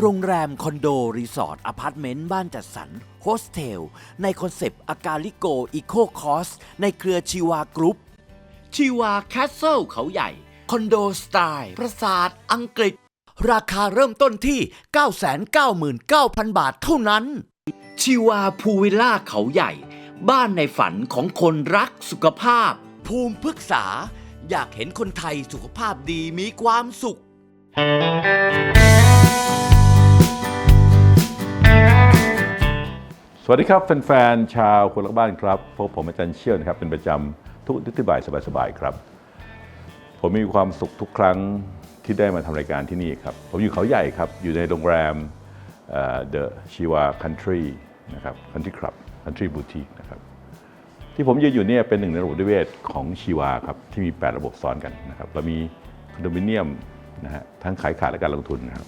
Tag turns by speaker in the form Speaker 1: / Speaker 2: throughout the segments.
Speaker 1: โรงแรม คอนโด รีสอร์ทอพาร์ตเมนต์ บ้านจัดสรรโฮสเทล ในคอนเซปต์อากาลิโกอีโคคอส ในเครือชีวากรุ๊ปชีวาแคสเซิลเขาใหญ่ คอนโดสไตล์ปราสาทอังกฤษ ราคาเริ่มต้นที่ 999,000 บาทเท่านั้น ชีวาพูวิลล่าเขาใหญ่ บ้านในฝันของคนรักสุขภาพ ภูมิพึกษา อยากเห็นคนไทยสุขภาพดีมีความสุข
Speaker 2: สวัสดีครับ แฟนๆชาวคนรักบ้านครับพบผมอาจารย์เชี่ยวนะครับ เป็นประจำทุกทิศบ่ายสบายๆครับ ผมมีความสุขทุกครั้งที่ได้มาทำรายการที่นี่ครับ ผมอยู่เขาใหญ่ครับ อยู่ในโรงแรมเดอะชีวาคันทรีนะครับคันทรีคลับคันทรีบูติกนะครับที่ผมยืนอยู่เนี่ยเป็นหนึ่งในระบบนิเวศของชีวาครับที่มี 8 ระบบซ้อนกันนะครับเรามีคอนโดมิเนียมนะฮะทั้งขายขาดและการลงทุนนะครับ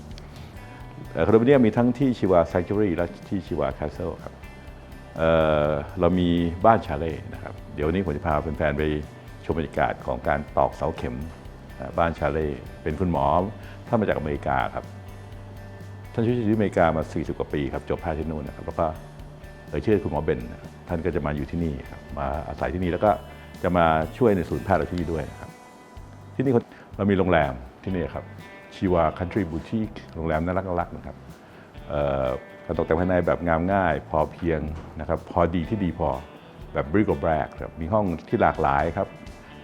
Speaker 2: คอนโดมิเนียมมีทั้งที่ชีวา Sanctuary และที่ชีวา Castle ครับ เรามีบ้านชาเล่นะครับ เดี๋ยวนี้ผมจะพาแฟนๆไปชมบรรยากาศของการตอกเสาเข็มบ้านชาเล่เป็นคุณหมอท่านมาจากอเมริกาครับท่านช่วยชีวิตอเมริกามา 40 กว่าปีครับจบแพทย์ที่นู่นนะครับแล้วก็เอ่ยชื่อคุณหมอเบนท่านก็จะมาอยู่ที่นี่ครับมาอาศัยที่นี่แล้วก็จะมาช่วยในศูนย์แพทย์เราที่นี่ด้วยนะครับที่นี่เรามีโรงแรมที่นี่ครับชีวาคันทรีบูติกโรงแรมน่ารักน่ารักนะครับ การตกแต่งภายในแบบงามง่าย พอเพียงนะครับพอดีที่ดีพอแบบบริกแบรกครับมีห้องที่หลากหลายครับ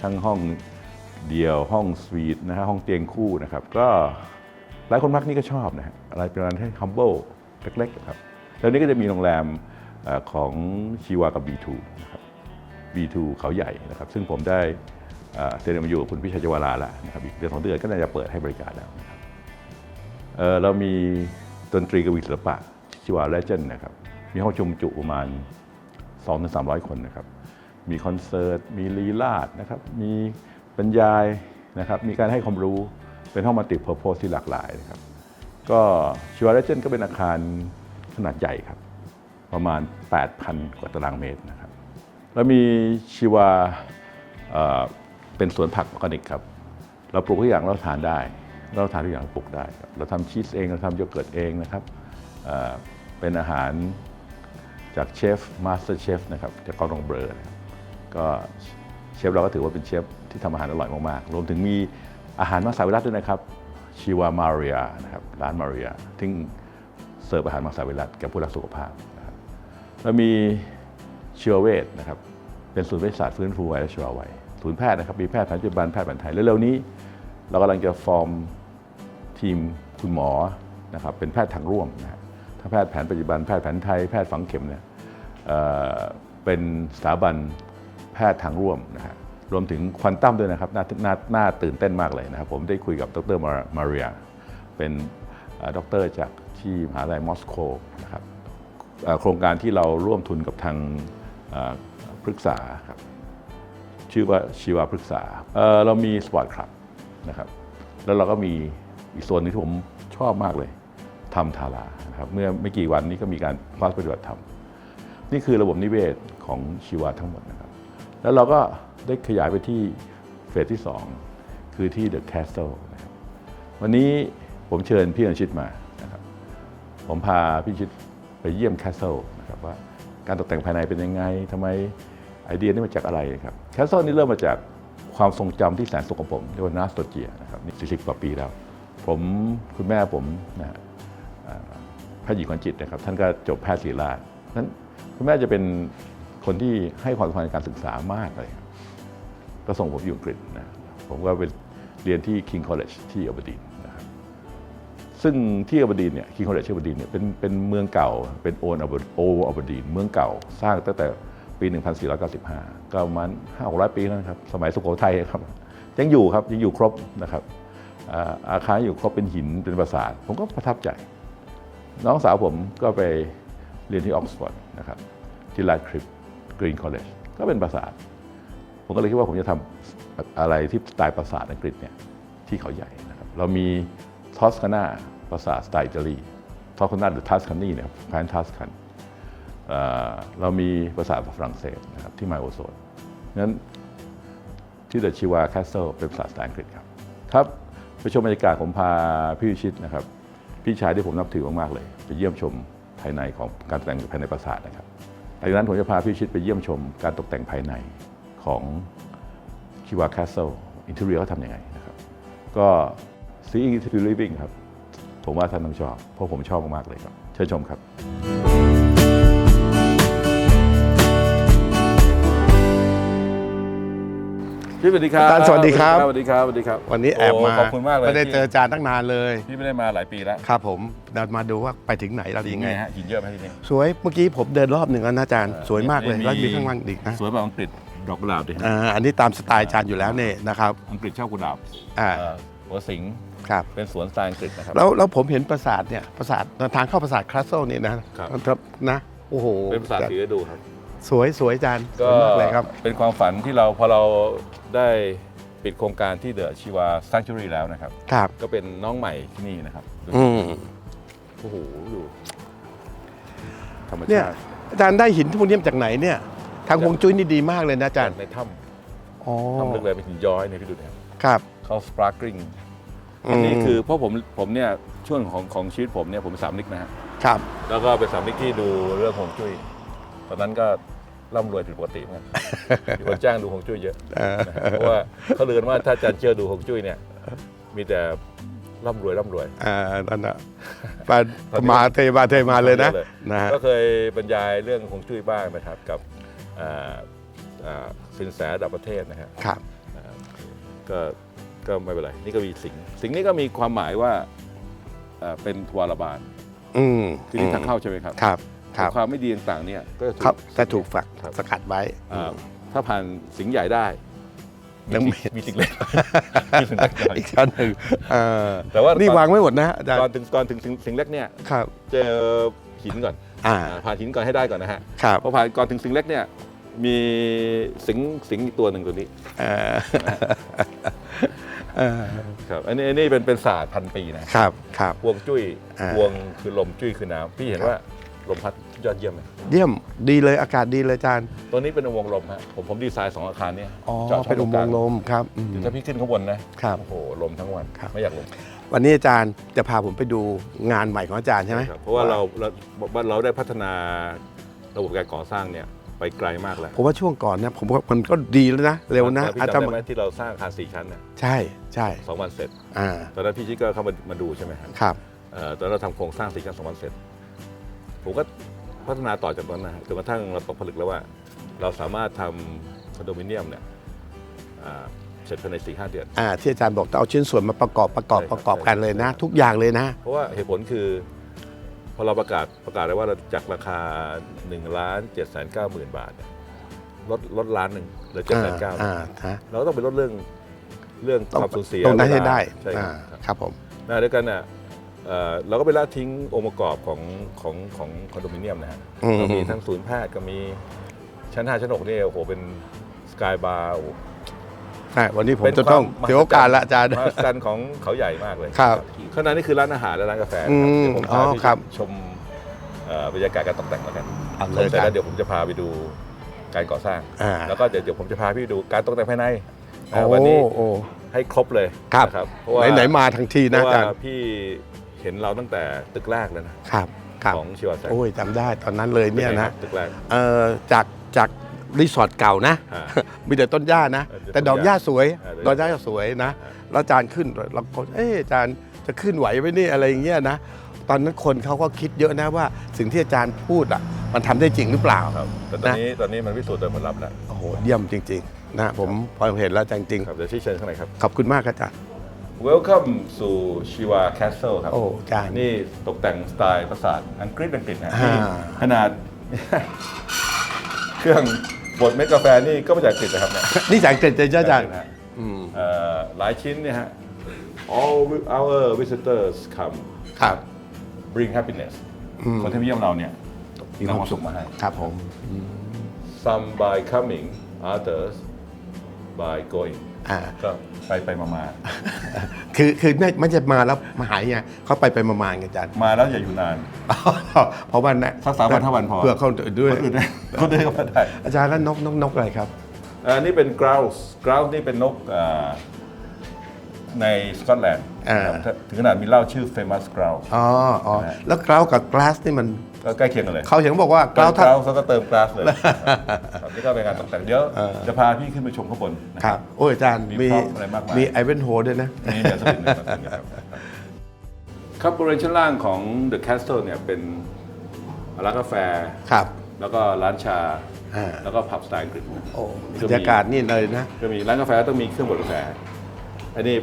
Speaker 2: ทั้งห้องเดี่ยวห้องสวีทนะฮะห้องเตียงคู่นะครับก็หลายคนมักนี่ก็ชอบนะฮะอะไรเป็นอะไรให้ humble เล็กๆครับแล้วนี้ก็จะมีโรงแรมอของชีวากับ B2 นะครับ B2 เขาใหญ่นะครับ ซึ่งผมได้เอ่อเซ็นมาอยู่กับคุณพิชัยจวาราแล้วนะครับอีกเดือนสองเดือนก็น่าจะเปิดให้บริการแล้วนะครับเออเรามีดนตรีกับวีศิลปะ ชิวาเลเจนนะครับ มีห้องชมจุประมาณ 2-300 คนนะครับ มีคอนเสิร์ต มีลีลาดนะครับ มีบรรยายนะครับ มีการให้ความรู้ เป็นห้องมัลติเพอร์โพสที่หลากหลายนะครับ ก็ชิวาเลเจนก็เป็นอาคารขนาดใหญ่ครับ ประมาณ 8,000 กว่าตารางเมตรนะครับ แล้วมีชีวาเอ่อเป็นสวนผักออร์แกนิกครับ เราปลูกทุกอย่างเราทานได้ เราทานทุกอย่างเราปลูกได้ เราทำชีสเอง เราทำโยเกิร์ตเองนะครับ เป็นอาหารจากเชฟมาสเตอร์เชฟนะครับจากกอร์ดองเบอนะครับก็เชฟเราก็ถือว่าเป็นเชฟที่ทำอาหารอร่อยมากๆ รวมถึงมีอาหารมังสวิรัตด้วยนะครับชีวามาเรียนะครับร้านมาเรียที่เสิร์ฟอาหารมังสวิรัตแก่ผู้รักสุขภาพนะครับแล้วมีชีวเวชนะครับเป็นศูนย์เวชศาสตร์ฟื้นฟูวัยและชีววัยศูนย์แพทย์นะครับมีแพทย์แผนปัจจุบันแพทย์แผนไทยเร็วๆนี้เรากำลังจะฟอร์มทีมคุณหมอนะครับเป็นแพทย์ทางร่วมนะ แพทย์แผนปัจจุบัน แพทย์แผนไทย แพทย์ฝังเข็มเนี่ยเเป็นสถาบันแพทย์ทางร่วมนะฮะรวมถึงควอนตัมด้วยนะครับน่าน่าน่าตื่นเต้นมากเลยนะครับ ผมได้คุยกับดรมามาเรีย เป็นด็อกเตอร์จากที่มหาลัยมอสโกนะครับโครงการที่เราร่วมทุนกับทางเอ่อพฤกษาครับชื่อว่าชีวาพฤกษาเเรามีสปอร์ตคลับนะครับแล้วเราก็มีอีกส่วนหนึงที่ผมชอบมากเลย ทำทารานะครับเมื่อไม่กี่วันนี้ก็มีการคลาสปฏิบัติธรรม นี่คือระบบนิเวศของชีวาทั้งหมดนะครับ แล้วเราก็ได้ขยายไปที่เฟสที่ 2 คือที่เดอะแคสเซิลนะครับวันนี้ผมเชิญพี่อนชิตมานะครับผมพาพี่ชิดไปเยี่ยมแคสเซิลนะครับว่าการตกแต่งภายในเป็นยังไงทำไมไอเดียนี้มาจากอะไรครับแคสเซิลนี่เริ่มมาจากความทรงจำที่แสนสุขของผมเรียกว่านาสโตเจียนะครับนี่40กว่าปีแล้ว ผมคุณแม่ผมนะฮะอ่า แพทย์หญิงขวัญจิตนะครับท่านก็จบแพทย์ศิริราชนั้นคุณแม่จะเป็นคนที่ให้ความสำคัญการศึกษามากเลยก็ส่งผมอยู่อังกฤษนะผมก็ไปเรียนที่ King College ที่อับดีนนะครับซึ่งที่อับดีนเนี่ยคิงคอลเลจที่อับดีนเนี่ยเป็นเป็นเมืองเก่าเป็นโอนอับโออับดีนเมืองเก่าสร้างตั้งแต่ปี 1495 ก็ประมาณ5 600 ปีแล้วครับ สมัยสุโขทัยครับ ยังอยู่ครับยังอยู่ครบนะครับอาคารอยู่ครบเป็นหินเป็นปราสาทผมก็ประทับใจ น้องสาวผมก็ไปเรียนที่ออกซฟอร์ดนะครับที่ลาดคริปกรีนคอลเลจก็เป็นปราสาผมก็เลยคิดว่าผมจะทำอะไรที่สไตล์ปราสาอังกฤษเนี่ยที่เขาใหญ่นะครับเรามีทอสคานาปราสาสไตล์อิตาลีทอสคานาหรือทัสคานีนะครับแพนทัสคันเรามีปราสาฝรั่งเศสนะครับที่ไมโอโซนนั้นที่เดอะชิวาแคสเซิลเป็นปราสาสไตล์อังกฤษครับ ครับไปชมบรรยากาศผมพาพี่วิชิตนะครับ พี่ชายที่ผมนับถือมากๆเลย ไปเยี่ยมชมภายในของการตกแต่งภายในปราสาทนะครับหลังจากนั้นผมจะพาพี่ชิดไปเยี่ยมชมการตกแต่งภายในของคิวาแคสเซิลอินเทอร์เนียเขาทำยังไงนะครับก็ seeing is believing ครับ ผมว่าท่านต้องชอบ เพราะผมชอบมากๆเลยครับ เชิญชมครับ พี่สวัสดีครับ
Speaker 3: อาจารย์สวัสดีครับ
Speaker 2: สวัสดีครับสวัสดีครับ
Speaker 3: วันนี้แอบมา
Speaker 2: โขอบคุณมากเลย
Speaker 3: ไม่ได้
Speaker 2: ที่
Speaker 3: เจออาจารย์ตั้งนานเลย
Speaker 2: พี่ไม่ได้มาหลายปีแล้ว
Speaker 3: ครับผมเดินมาดูว่าไปถึงไหนเรายังไง
Speaker 2: ฮะหินเยอะไหมที่นี่
Speaker 3: สวยเมื่อกี้ผมเดินรอบหนึ่งแล้วนะอาจารย์
Speaker 2: เออ
Speaker 3: สวยมากเลย
Speaker 2: มี
Speaker 3: แล้วมีข้างล่างอีกนะ
Speaker 2: สวยแบบอังกฤษดอกกุหลาบดิฮะ
Speaker 3: อ่าอันนี้ตามสไตล์อาจารย์อยู่แล้วเนี่ยนะครับ
Speaker 2: อังกฤษชอบกุหลาบ
Speaker 3: อ่า
Speaker 2: เอ่อหัวสิง
Speaker 3: ครับ
Speaker 2: เป็นสวนสไตล์อังกฤษนะครับ
Speaker 3: แล้วแล้วผมเห็นปราสาทเนี่ยปราสาททางเข้าปราสาทคลาสโซเนี่ยนะครับนะโอ้โห
Speaker 2: เป็นภาษาถือให้ดูครับ
Speaker 3: สวยสวยอาจารย์ส
Speaker 2: ก็
Speaker 3: วยมากเลยครับ
Speaker 2: เป็นความฝันที่เราพอเราได้ปิดโครงการที่เดอะชีวาซังจูรีแล้วนะครับ
Speaker 3: ครับ
Speaker 2: ก็เป็นน้องใหม่ที่นี่นะครับดู
Speaker 3: อืม
Speaker 2: โอ้โหดูธรรม
Speaker 3: เนี่ย
Speaker 2: ชาติ
Speaker 3: อาจารย์ได้หินพวกนี้มาจากไหนเนี่ย ทางฮวงจุ้ยนี่ดีมากเลยนะอาจารย์
Speaker 2: ในถ้
Speaker 3: อ๋อำ
Speaker 2: ถ้ำลึกเลยเป็นหินย้อยเนี่ยพี่ดูนะครับ
Speaker 3: ครับ
Speaker 2: เขาสปาร์กริง
Speaker 3: อื
Speaker 2: อัน
Speaker 3: ม
Speaker 2: นี้คือเพราะผมผมเนี่ยช่วงของของชีวิตผมเนี่ยผมเป็นสามนิกนะฮะ
Speaker 3: ครับ
Speaker 2: แล้วก็เป็นสามนิกที่ดูเรื่องฮวงจุ้ย ตอนนั้นก็ ร่ำรวยผิดปกติเหมือนกันมีคนจ้างดูฮวงจุ้ยเยอะ
Speaker 3: เออ
Speaker 2: นะฮะเพราะว่าเขาเลือนว่าถ้าอาจารย์เชื่อดูฮวงจุ้ยเนี่ย มีแต่ร่ำรวยร่ำรวย
Speaker 3: อ่านั่นน่ะมามาเทมาเทมาเลยนะ
Speaker 2: เลย
Speaker 3: นะฮะ
Speaker 2: ก็เคยบรรยายเรื่องฮวงจุ้ยบ้างนะครับกับอ่าอ่าสินแสระดับประเทศนะฮะ
Speaker 3: ครับ
Speaker 2: นะครับก็ก็ไม่เป็นไร นี่ก็มีสิงห์สิงห์นี่ก็มีความหมายว่าอ่าเป็นทวารบาล
Speaker 3: อืม
Speaker 2: คือที่ทางเข้าใช่ไหมครับ
Speaker 3: ครับ ครับ
Speaker 2: ความไม่ดีต่างๆเนี่ยก็จะถูก
Speaker 3: ครับแต่ถูกฝัก
Speaker 2: ครับ
Speaker 3: สกัดไว้
Speaker 2: อ่าถ้าผ่านสิงห์ใหญ่ได้
Speaker 3: ยัง
Speaker 2: มี
Speaker 3: มี
Speaker 2: มีสิงห์เล็กมีสิงห์เล็กหน่อย
Speaker 3: อีกชั้นหนึ่งเออ
Speaker 2: แต่ว่า
Speaker 3: นี่
Speaker 2: ก่อน
Speaker 3: วางไว้หมดนะอาจารย์
Speaker 2: ก่อนถึงก่อนถึงสิงห์สิงห์เล็กเนี่ย
Speaker 3: ครับ
Speaker 2: เจอหินก่อน
Speaker 3: อ่า
Speaker 2: อ่าผ่านหินก่อนให้ได้ก่อนนะฮะ
Speaker 3: ครับ
Speaker 2: พอผ่านก่อนถึงสิงห์เล็กเนี่ยมีสิงห์สิงห์อีกตัวหนึ่งตัวนี้
Speaker 3: เออเออ
Speaker 2: ครับอันนี้อันนี้เป็นเป็นศาสตร์พันปีนะ ครับ
Speaker 3: ครับ
Speaker 2: พวงจุ้ย
Speaker 3: อ่า
Speaker 2: พวงคือลมจุ้ยคือน้ำพี่เห็นว่า ลมพัดยอดเยี่ยมไหม
Speaker 3: เยี่ยมดีเลยอากาศดีเลยอาจารย์
Speaker 2: ตัวนี้เป็นอุโมงค์ลมฮะผมผมดีไซน์สองอาคารเนี่ย
Speaker 3: อ๋อ
Speaker 2: เจาะช่
Speaker 3: เป็นอุโมงค์ล
Speaker 2: ตร
Speaker 3: มครับอืม
Speaker 2: กลางถ้าพี่ขึ้นข้างบนนะครับโอ้โหลมทั้งวัน
Speaker 3: ครับ
Speaker 2: ไม่อยากลง
Speaker 3: วันนี้อาจารย์จะพาผมไปดูงานใหม่ของอาจารย์ใช่ไหม
Speaker 2: ครับเพราะว่าเราเราว่าเราได้พัฒนาระบบการก่อสร้างเนี่ยไปไกลมากแล้ว
Speaker 3: ผมว่าช่วงก่อนนะผมว่ามันก็ดีแล้วนะเร็วนะ
Speaker 2: พี่
Speaker 3: อา
Speaker 2: จำ
Speaker 3: จารย์
Speaker 2: ได้ไหมที่เราสร้างอาคารสี่ชั้นเนี่ย
Speaker 3: ใช่ใช่
Speaker 2: สองวันเสร็จ
Speaker 3: อ่า
Speaker 2: ตอนนั้นพี่ชิดก็เข้ามามาดูใช่ไหมครับ
Speaker 3: ครับ
Speaker 2: เอ่อตอนนนเราทำโครงสร้างสี่ชั้นสองวันเสร็จ ผมก็พัฒนาต่อจากนั้นนะฮะจนกระทั่งเราตกผลึกแล้วว่า เราสามารถทำคอนโดมิเนียมเนี่ยอ่าเสร็จภายในสี่ห้าเดือน
Speaker 3: อ่าที่อาจารย์บอกต้องเอาชิ้นส่วนมาประกอบประกอบ
Speaker 2: ใช่ครับ
Speaker 3: ประกอบกันเลยนะทุกอย่างเลยนะ
Speaker 2: เพราะว่าเหตุผลคือ พอเราประกาศประกาศเลยว่าเราจากราคา1ล้าน7 9 0 0 0 0บาทเนี่ยลดลดล้านหนึ่งเหลือ7 9 0 0 0
Speaker 3: อ่าฮะ
Speaker 2: เราก็ต้องไปลดเรื่องเรื่อง
Speaker 3: ต้อง
Speaker 2: ความสูญเสีย
Speaker 3: ตรงนั้นให้ได้
Speaker 2: ใช่ค
Speaker 3: อ่า
Speaker 2: รับ
Speaker 3: ครับผม
Speaker 2: ขณะเดียวกันน่ะ เอ่อเราก็ไปละทิ้งองค์ประกอบของของของคอนโดมิเนียมนะฮะ
Speaker 3: อืม
Speaker 2: ก็มีทั้งศูนย์แพทย์ก็มีชั้น5ชั้น6นี่โอ้โหเป็นสกายบาร์
Speaker 3: ใช่วันนี้ผมจะต้องเสียโอกาสละอาจารย์
Speaker 2: มหัศจรรย์ของเขาใหญ่มากเลย
Speaker 3: ครับ
Speaker 2: ข้างในนี่คือร้านอาหารและร้านกาแฟ
Speaker 3: อืม
Speaker 2: เดี๋ยวผม
Speaker 3: อ๋อ
Speaker 2: พาพี่
Speaker 3: ครับ
Speaker 2: ชมเอ่อบรรยากาศการตกแต่งแล้วกัน
Speaker 3: เอา
Speaker 2: ช
Speaker 3: เล
Speaker 2: ม
Speaker 3: ย
Speaker 2: เสร็จ
Speaker 3: ค
Speaker 2: แล้
Speaker 3: รั
Speaker 2: ว
Speaker 3: บ
Speaker 2: เดี๋ยวผมจะพาไปดูการก่อสร้าง
Speaker 3: อ่า
Speaker 2: แล้วก็เดี๋ยวเดี๋ยวผมจะพาพี่ไปดูการตกแต่งภายใน
Speaker 3: โอ้
Speaker 2: อ่าวันนี้
Speaker 3: โอ้
Speaker 2: ให้ครบเลย
Speaker 3: ครับ
Speaker 2: นะครับเพราะว่า
Speaker 3: ไหนๆมาทั้งที
Speaker 2: เพ
Speaker 3: นะ
Speaker 2: ราะ
Speaker 3: อา
Speaker 2: ว่า
Speaker 3: จารย์
Speaker 2: พี่ เห็นเราตั้งแต่ตึกแรกเลยนะครับ
Speaker 3: ครับ
Speaker 2: ของชิวาแซง
Speaker 3: โอ้ยจำได้ตอนนั้นเลยเนี่ย
Speaker 2: ป็ไงค
Speaker 3: นะ
Speaker 2: รับตึกแรก
Speaker 3: เอ่อจากจากรีสอร์ทเก่านะ
Speaker 2: อ่า
Speaker 3: มีแต่ต้นหญ้านะ
Speaker 2: เออ
Speaker 3: แต่ดอกหญ้าสวย
Speaker 2: อ่า
Speaker 3: ดอกหญ้าสวยนะ
Speaker 2: อ่า
Speaker 3: แล้วอาจารย์ขึ้นเราก็เอ๊ะอาจารย์จะขึ้นไหวไหมนี่อะไรอย่างเงี้ยนะตอนนั้นคนเขาก็คิดเยอะนะว่าสิ่งที่อาจารย์พูดอะมันทำได้จริงหรือเปล่า
Speaker 2: ครับแต่ตอนนี้ตอนนี้มันพิสูจน์โดยผลลัพธ์แล้ว
Speaker 3: โอ้โหเยี่ยมจริง ๆ นะผมพอเห็นแล้วจริง
Speaker 2: ครับเดี๋ยวชี้เชิญข้างในครับ
Speaker 3: ๆขอบคุณมากครับอาจารย์
Speaker 2: Welcome สู่ชิวาแคสเซิลครับ
Speaker 3: โอ้อาจารย์
Speaker 2: นี่ตกแต่งสไตล์ปราสาทอังกฤษอังกฤษนะ
Speaker 3: อ่า
Speaker 2: นี่ขนาด เครื่องบดเม็ดกาแฟนี่ก็มาจากอังกฤษนะครับเนี่ย
Speaker 3: นี่จากเกร็ดเลยอาจารย์
Speaker 2: นะฮะ
Speaker 3: อืม
Speaker 2: เอ่อหลายชิ้นเนี่ยฮะ all our visitors come
Speaker 3: ครับ
Speaker 2: bring happiness คนที่มาเยี่ยมเราเนี่ยนำความสุขมาให้
Speaker 3: ครับผม
Speaker 2: some by coming others by going
Speaker 3: อ่า
Speaker 2: ก็ไปไปมามา
Speaker 3: คือคือไม่ไม่จะมาแล้วมาหายไงเขาไปไปมามาไงอาจารย์
Speaker 2: มาแล้วอย่าอยู่นาน
Speaker 3: เพราะว่านะ
Speaker 2: สักสามวันห้าวันพอ
Speaker 3: เพื่อเขาด้วย
Speaker 2: คนอื่นได้คนอื่นก็มาได้
Speaker 3: อาจารย์แล้วนกนกนกอะไรครับ
Speaker 2: อันนี้เป็น grouse grouse นี่เป็นนกอ่าในสกอตแลนด์
Speaker 3: อ่า
Speaker 2: ครับถึงขนาดมีเล่าชื่อ famous grouse
Speaker 3: อ๋ออ๋อแล้วกราวกับกลาสนี่มัน
Speaker 2: ก็ใกล้เคียงกันเลย
Speaker 3: เขาเห็นบอกว่ากราว
Speaker 2: เติ
Speaker 3: ถ้าม
Speaker 2: แล้วก็เติม glass เลยครับนี่ก็เป็นงานตกแต่งเดี๋ยวจะพาพี่ขึ้นไปชมข้างบนนะ
Speaker 3: ครับโอ้ยอาจารย์
Speaker 2: มี
Speaker 3: มี
Speaker 2: พร็อพอะไรมากมาย
Speaker 3: มีไอเวนโฮด้วยนะ
Speaker 2: นี่เดี๋ยวสักนิดหนึงครับครับบริเวณชั้นล่างของ The Castle เนี่ยเป็นร้านกาแฟ
Speaker 3: ครับ
Speaker 2: แล้วก็ร้านชา
Speaker 3: อ่า
Speaker 2: แล้วก็ผับสไตล์อังกฤษ
Speaker 3: โอ้บรรยากาศนี่เลยนะ
Speaker 2: ก็มีร้านกาแฟต้องมีเครื่องบดกาแฟ อันนี้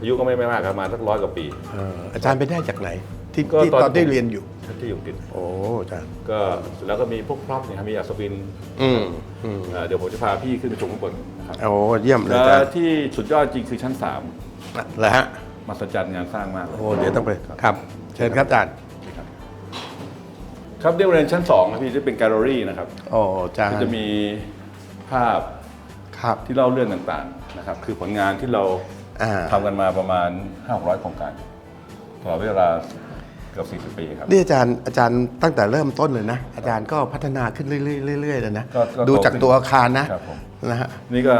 Speaker 2: อายุก็ไม่ไม่มากครับประมาณสักร้อยกว่าปี
Speaker 3: เอออาจารย์ไปได้จากไหน ที่
Speaker 2: ก็
Speaker 3: ที่
Speaker 2: ตอน
Speaker 3: ตอนที่
Speaker 2: ผม
Speaker 3: เรียนอยู่
Speaker 2: ที่อยู่อังกฤษ
Speaker 3: โอ้อาจารย์
Speaker 2: ก็เสร็จแล้วก็มีพวกพร็อพเนี่ยครับมีอัศวิน
Speaker 3: อืมอืม
Speaker 2: เอ่อเดี๋ยวผมจะพาพี่ขึ้นไปชมข้างบนนะครับ
Speaker 3: โอ้เยี่ยมเลย
Speaker 2: แล้
Speaker 3: อาจาร
Speaker 2: ว
Speaker 3: ย์
Speaker 2: ที่สุดยอดจริงคือชั้น
Speaker 3: เหรอฮะ
Speaker 2: 3มหัศจรรย์งานสร้างมาก
Speaker 3: โอ้เดี๋ยวต้องไปครับ เชิญครับอาจารย์
Speaker 2: ครับเดี๋ยวเรียนชั้น2ครับพี่จะเป็นแกลเลอรี่นะครับ
Speaker 3: โอ้อาจารย์
Speaker 2: ก็จะมีภาพ
Speaker 3: ครับ
Speaker 2: ที่เล่าเรื่องต่างๆนะครับคือผลงานที่เรา
Speaker 3: อ่า
Speaker 2: ทำกันมาประมาณ500 โครงการตลอดเวลา เกือบ40 ปีครับ
Speaker 3: นี่อาจารย์อาจารย์ตั้งแต่เริ่มต้นเลยนะ อาจารย์ก็พัฒนาขึ้นเรื่อยๆเรื่อยๆเลยนะ
Speaker 2: ก็ก็
Speaker 3: ดูจาก
Speaker 2: โตขึ้น
Speaker 3: ตัวอาคารนะครับ
Speaker 2: ผม
Speaker 3: นะฮะ
Speaker 2: นี่ก็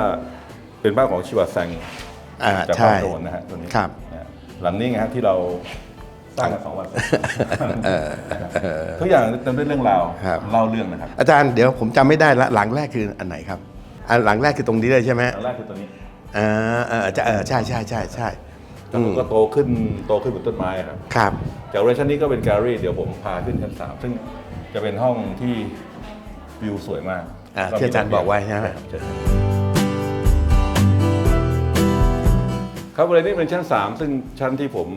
Speaker 2: เป็นบ้านของชิวาแซง
Speaker 3: อ่า
Speaker 2: จาก
Speaker 3: ใช่
Speaker 2: บ้านโดนนะฮะตัวนี้
Speaker 3: ครับ
Speaker 2: นะฮะหลังนี้ไงฮะที่เราสร้างกันสองวันทุกอย่างเต็มด้วยเรื่องราว
Speaker 3: ครับ
Speaker 2: เล่าเรื่องนะครับ
Speaker 3: อาจารย์เดี๋ยวผมจำไม่ได้ละหลังแรกคืออันไหนครับอันหลังแรกคือตรงนี้เลยใช่ไหม
Speaker 2: หลังแรกคือตัวนี้
Speaker 3: อ่าเออจะเออใช่ใช่ใช่ใช่
Speaker 2: แล้วผมก็โตขึ้นโตขึ้นบนต้นไม้ครับ
Speaker 3: ครับ
Speaker 2: จากเรชั้นนี้ก็เป็นแกลเลอรี่เดี๋ยวผมพาขึ้นชั้นสามซึ่งจะเป็นห้องที่วิวสวยมาก
Speaker 3: อ่าที่อาจารย์บอกไว้ใช่ไหม
Speaker 2: ครับเชิญครับครับบริเวณนี้เป็นชั้น 3 ซึ่งชั้นที่ผม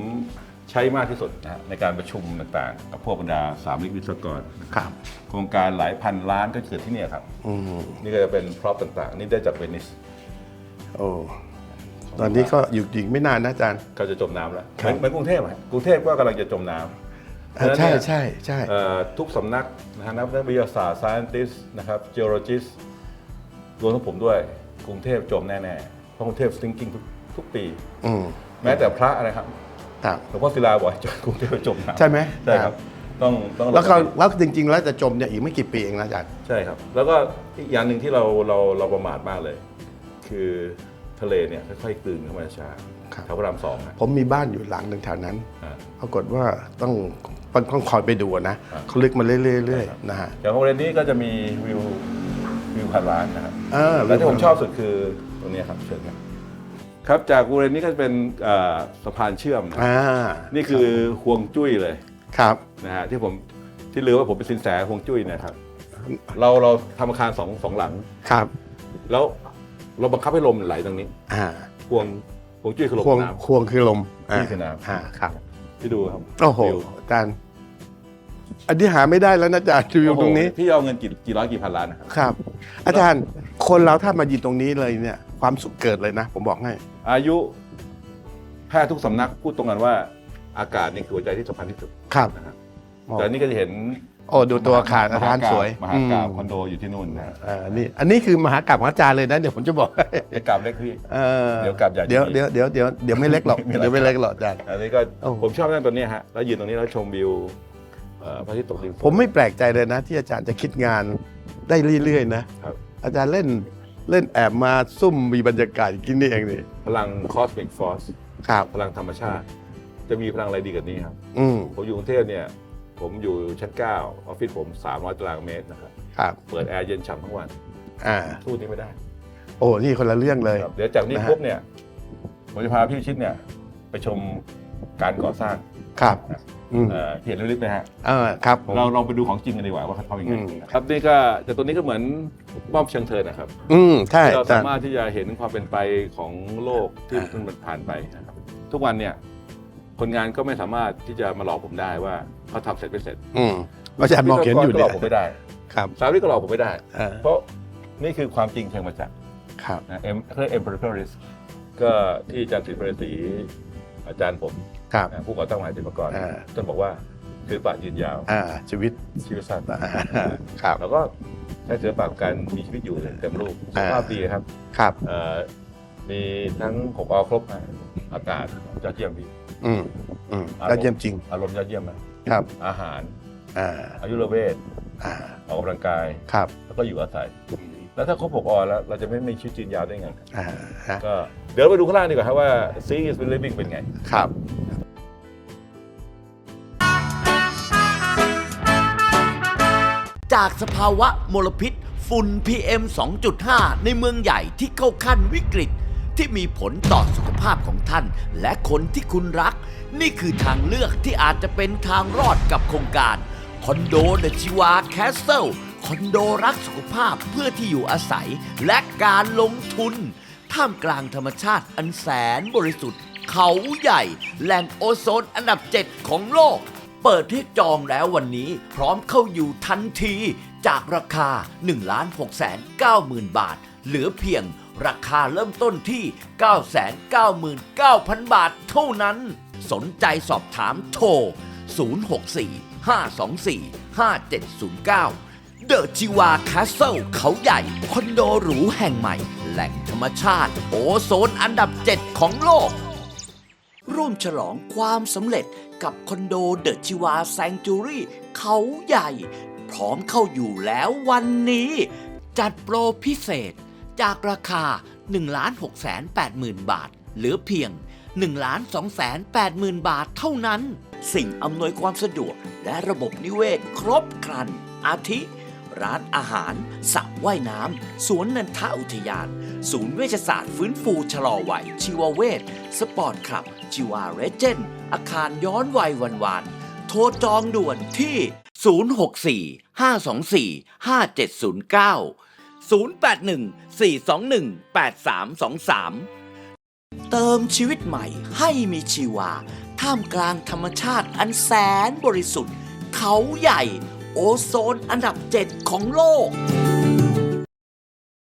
Speaker 2: ใช้มากที่สุดนะฮะในการประชุมต่างๆ กับพวกบรรดาสามลิกวิศวกร
Speaker 3: ครับ
Speaker 2: โครงการหลายพันล้านก็เกิดที่เนี่ยครับ
Speaker 3: อืม
Speaker 2: นี่ก็จะเป็นพร็อพต่างๆ นี่ได้จากเวนิส
Speaker 3: โอ้ ตอนนี้ก็อยู่อีกไม่นานนะอาจารย์
Speaker 2: เขาจะจมน้ำแล้ว
Speaker 3: ค
Speaker 2: เห
Speaker 3: รับ
Speaker 2: มือนเหมือนกรุงเทพอะกรุงเทพก็กำลังจะจมน้ำ
Speaker 3: อ่าใช่ใช่ใช่
Speaker 2: เอ่อทุกสำนักนะฮะนักวิทยาศาสตร์ scientist นะครับ geologist รวมทั้งผมด้วย กรุงเทพจมแน่ๆ เพราะกรุงเทพ sinking ทุกทุกปี
Speaker 3: อืม
Speaker 2: แม้แต่พระอะไรครับ
Speaker 3: ครับ
Speaker 2: หลวงพ่อศิลาบอกให้จมกรุงเทพจมน้ำ
Speaker 3: ใช่ไหม
Speaker 2: ใช่ครับ ต้องต้อง
Speaker 3: แล้วก็แล้วจริง ๆ แล้วจะจมเนี่ยอีกไม่กี่ปีเองนะอาจารย์
Speaker 2: ใช่ครับ แล้วก็อีกอย่างหนึ่งที่เราเราเราประมาทมากเลย คือ ทะเลเนี่ยค่อยๆกลืนเข้ามาช้า
Speaker 3: ครับ
Speaker 2: แถวพระรามสองนะ
Speaker 3: ผมมีบ้านอยู่หลังหนึ่งแถวนั้น
Speaker 2: อ่า
Speaker 3: ปรากฏว่าต้องต้องคอยไปดูอะนะ
Speaker 2: อ่า
Speaker 3: เขาลึกมาเรื่อยๆนะฮะ
Speaker 2: อย่างโรงเรียนนี้ก็จะมีวิววิวพันล้านนะครับ
Speaker 3: เออ
Speaker 2: แล้วที่ผมชอบสุดคือตรงนี้ครับเชิญครับครับจากบริเวณนี้ก็จะเป็นเอ่อสะพานเชื่อมนะ
Speaker 3: อ่า
Speaker 2: นี่คือห่วงจุ้ยเลย
Speaker 3: ครับ
Speaker 2: นะฮะที่ผมที่ลือว่าผมเป็นสินแสห่วงจุ้ยเนะครับ เราเราทำอาคารสองสองหลัง
Speaker 3: ครับ
Speaker 2: แล้ว เราบังคับให้ลมไหลตรงนี้
Speaker 3: อ่า
Speaker 2: ห่วงห่วงจุ้ยคือลม
Speaker 3: ควง
Speaker 2: น้
Speaker 3: ควงคือลม
Speaker 2: นี่คือน้ำ
Speaker 3: อ่าครับำ
Speaker 2: ที่ดูครับ
Speaker 3: โอ้โห
Speaker 2: วิว
Speaker 3: อาจารย์อันนี้หาไม่ได้แล้วนะอาจารย์วิวตรงนี้
Speaker 2: โอ้โหพี่เอาเงินกี่กี่ร้อยกี่พันล้านนะครับ
Speaker 3: ครับ อาจารย์คนเราถ้ามายืนตรงนี้เลยเนี่ย ความสุขเกิดเลยนะ ผมบอกให้
Speaker 2: อายุแพทย์ทุกสำนักพูดตรงกันว่า อากาศนี่คือหัวใจที่สำคัญที่สุด
Speaker 3: ครับ
Speaker 2: นะครับแต่อันนี่ก็จะเห็น
Speaker 3: โอ้ดูตัวอาคารอาคารสวย
Speaker 2: มหากราบ
Speaker 3: อืม
Speaker 2: คอนโดอยู่ที่นู่นนะฮะ
Speaker 3: เออนี่อันนี้คือมหากราบของอาจารย์เลยนะเดี๋ยวผมจะบอกให้
Speaker 2: เดี๋ยวกราบเล็กพี่
Speaker 3: เออ
Speaker 2: เดี๋ยวกราบใหญ่
Speaker 3: เดี๋ยว
Speaker 2: ดี
Speaker 3: เดี๋ยวเดี๋ยวเดี๋ยวเดี๋ยวไม่เล็กหรอก
Speaker 2: ไม่เล็ก
Speaker 3: เดี๋ยวไม่เล็กหรอกอาจารย์
Speaker 2: อันนี้ก็
Speaker 3: โอ้โห
Speaker 2: ผมชอบนั่งตัวเนี้ยฮะแล้วยืนตรงนี้แล้วชมวิวเอ่อพระอาทิตย์ตกดิน
Speaker 3: ผมไม่แปลกใจเลยนะ ที่อาจารย์จะคิดงานได้เรื่อยๆนะครับอาจารย์เล่นเล่นแอบมาซุ่มมีบรรยากาศกินนี่เองนี่
Speaker 2: พลังคอสมิกฟอร์ส
Speaker 3: ครับ
Speaker 2: พลังธรรมชาติ จะมีพลังอะไรดีกว่านี้ครับ
Speaker 3: อืม
Speaker 2: ผมอยู่กรุงเทพเนี่ย ผมอยู่ชั้น 9 ออฟฟิศผม 300 ตารางเมตรนะครับ
Speaker 3: ครับ
Speaker 2: เปิดแอร์เย็นฉ่ำทั้งวัน
Speaker 3: อ่า
Speaker 2: สู้นี้ไม่ได้
Speaker 3: โอ้นี่คนละเรื่องเลย
Speaker 2: ครับเดี๋ยวจากนี้
Speaker 3: นะฮะ
Speaker 2: ปุ๊บเนี่ยผมจะพาพี่ชิดเนี่ย ไปชมการก่อสร้าง
Speaker 3: ครับ อืม
Speaker 2: เอ่อที่เห็นลึกๆนะฮะ
Speaker 3: เออครับผม
Speaker 2: เราลองไปดูของจริงกันดีกว่าว่าเขาทำยังไง
Speaker 3: อืม
Speaker 2: ครับนี่ก็แต่ตัวนี้ก็เหมือนป้อมเชิงเทินนะครับ
Speaker 3: อืมใช่
Speaker 2: ที่เรา
Speaker 3: อาจา
Speaker 2: สาร
Speaker 3: ย์
Speaker 2: มารถที่จะเห็นความเป็นไปของโลกที่
Speaker 3: อ่า
Speaker 2: มันผ่านไปนะครับทุกวันเนี่ย คนงานก็ไม่สามารถที่จะมาหลอกผมได้ว่าเขาทำเสร็จไม่เสร็จ
Speaker 3: อืมอาจารย์มองเห็นอยู่
Speaker 2: ก็ห
Speaker 3: เนี่
Speaker 2: ล
Speaker 3: ย
Speaker 2: อกผมไม่ได้
Speaker 3: ครับ
Speaker 2: สาวนี่ก็หลอกผมไม่ได้
Speaker 3: เออ
Speaker 2: เพราะนี่คือความจริงเชิงประจักษ์
Speaker 3: ครับ
Speaker 2: นะเอ็มเรียก empirical risk ก็ที่อาจารย์ศิริปรศรีอาจารย์ผม
Speaker 3: ครับ
Speaker 2: นะผู้ก่อตั้งมหาศิลปกร
Speaker 3: อ่า
Speaker 2: ท่านบอกว่า
Speaker 4: ศิลปะยืนยาว
Speaker 3: อ่าชีวิต
Speaker 4: ชีวิตสั้น
Speaker 3: อ่าครับ
Speaker 4: แล้วก็ใช้ศิลปะของการมีชีวิตอยู่เต็มรูปสุขภาพดีครับ
Speaker 3: ครับ
Speaker 4: เอ่อมีทั้งหกอครบนะอากาศยอดเยี่ยมดี
Speaker 3: อืมอืมยอดเยี่ยมจริง
Speaker 4: อารมณ์ยอดเยี่ยมนะครับ อาหาร
Speaker 3: อ่า
Speaker 4: อายุรเวท
Speaker 3: อ่า
Speaker 4: ออกกำลังกาย
Speaker 3: ครับ
Speaker 4: แล้วก็อยู่อาศัย แล้วถ้าครบหกอแล้ว เราจะไม่มีชีวิตยืนยาวได้ไง
Speaker 3: อ่าฮะ
Speaker 4: ก็เดี๋ยวเราไปดูข้างล่างดีกว่าครับว่า seeing is believing เป็นไง
Speaker 3: ครับ
Speaker 1: จากสภาวะมลพิษฝุ่น PM 2.5 ในเมืองใหญ่ที่เข้าขั้นวิกฤต ที่มีผลต่อสุขภาพของท่าน และคนที่คุณรัก นี่คือทางเลือกที่อาจจะเป็นทางรอดกับโครงการ คอนโดเดชิวาแคสเซิลคอนโดรักสุขภาพเพื่อที่อยู่อาศัยและการลงทุน ท่ามกลางธรรมชาติอันแสนบริสุทธิ์ เขาใหญ่ แหล่งโอโซนอันดับ 7 ของโลก เปิดให้จองแล้ววันนี้พร้อมเข้าอยู่ทันที จากราคา 1 6 9 0 0 0 0 บาท เหลือเพียง ราคาเริ่มต้นที่ 999,000 บาทเท่านั้น สนใจสอบถามโทร 064 524 5709 เดอะจิวาคาสเซิลเขาใหญ่ คอนโดหรูแห่งใหม่ แหล่งธรรมชาติ โอโซนอันดับ 7 ของโลก ร่วมฉลองความสำเร็จกับคอนโดเดอะชิวาแซงจูรี่เขาใหญ่ พร้อมเข้าอยู่แล้ววันนี้ จัดโปรพิเศษ จากราคา 1 6 8 0 0 0 0 บาทเหลือเพียง 1 2 8 0 0 0 0 บาทเท่านั้น สิ่งอำนวยความสะดวกและระบบนิเวศครบครัน อาทิ ร้านอาหารสระว่ายน้ำ สวนนันทอุทยาน ศูนย์เวชศาสตร์ฟื้นฟูชะลอวัย ชีวเวชสปอร์ตคลับชีวาเรเจน อาคารย้อนวัยวันวาน โทรจองด่วนที่ 064 524 5709 081 421 8323 เติมชีวิตใหม่ให้มีชีวา ท่ามกลางธรรมชาติอันแสนบริสุทธิ์ เขาใหญ่ โอโซนอันดับ7ของโลก